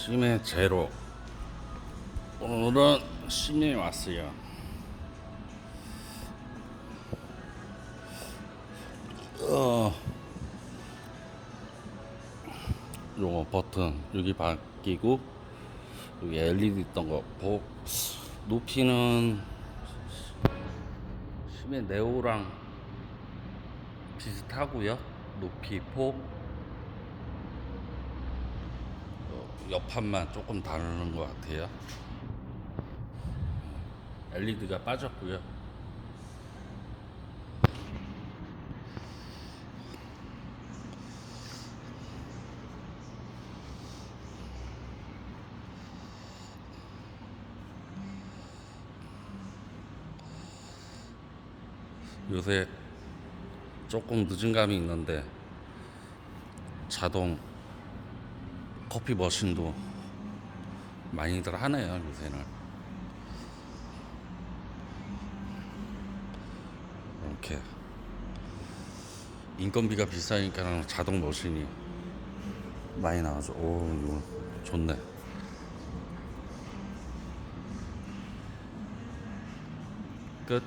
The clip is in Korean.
심해 제로. 오늘은 심해 왔어요. 어, 요거 버튼 여기 바뀌고 여기 LED 있던 거 보, 높이는 심해 네오랑 비슷하고요. 높이 폭 어, 옆판만 조금 다르는 것 같아요. LED가 빠졌고요. 요새 조금 늦은 감이 있는데 자동 커피 머신도 많이들 하네요 요새는. 이렇게. 인건비가 비싸니까 자동 머신이 많이 나와서 오 이거 좋네. 끝